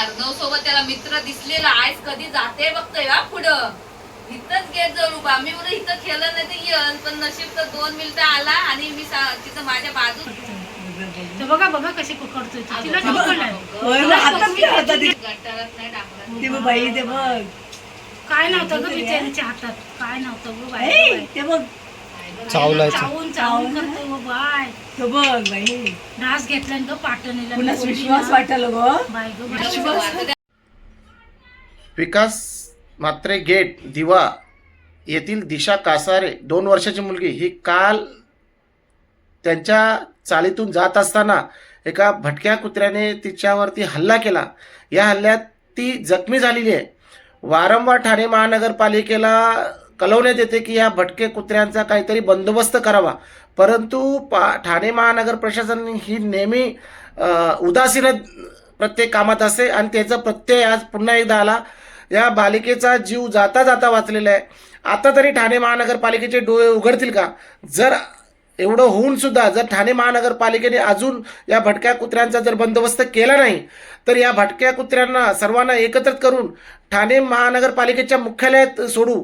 अर्णव सोबत त्याला मित्र दिसलेला आहेस कधी जाते बघतोय हा पुढं. इथंच गेट जवळ उभा. मी म्हणून इथं खेळलं नाही तर येल पण नशीब तर दोन मिनिटं आला आणि मी तिथं माझ्या बाजू बघा बघा कशी तो. गटारात नाही टाकला ते बघ बाई ते बघ. काय नव्हतं ग बिचारीच्या हातात? काय नव्हतं ग बाय. ते बघ. चावून चावून तो बघ बाई. घेतला पाटणीला पुन्हा विश्वास वाटल ग. बाय ग बाय विकास म्हात्रे गेट दिवा. येथील दिशा कासारे दोन वर्षाची मुलगी. ही काल त्यांच्या चालीतून जात असताना एका भटक्या कुत्र्याने तिच्यावरती हल्ला केला. या हल्ल्यात ती जखमी झालेली आहे. वारंवार ठाणे महानगरपालिकेला कळवण्यात येते की या भटके कुत्र्यांचा काहीतरी बंदोबस्त करावा. परंतु पा ठाणे महानगर प्रशासन ही नेहमी उदासीन प्रत्येक कामात असते आणि त्याचा प्रत्यय आज पुन्हा एकदा आला. या बालिकेचा जीव जाता जाता वाचलेला आहे. आता तरी ठाणे महानगरपालिकेचे डोळे उघडतील का? जर एवढं होऊन सुद्धा जर ठाणे महानगरपालिकेने अजून या भटक्या कुत्र्यांचा जर बंदोबस्त केला नाही तर या भटक्या कुत्र्यांना सर्वांना एकत्रित करून ठाणे महानगरपालिकेच्या मुख्यालयात सोडू.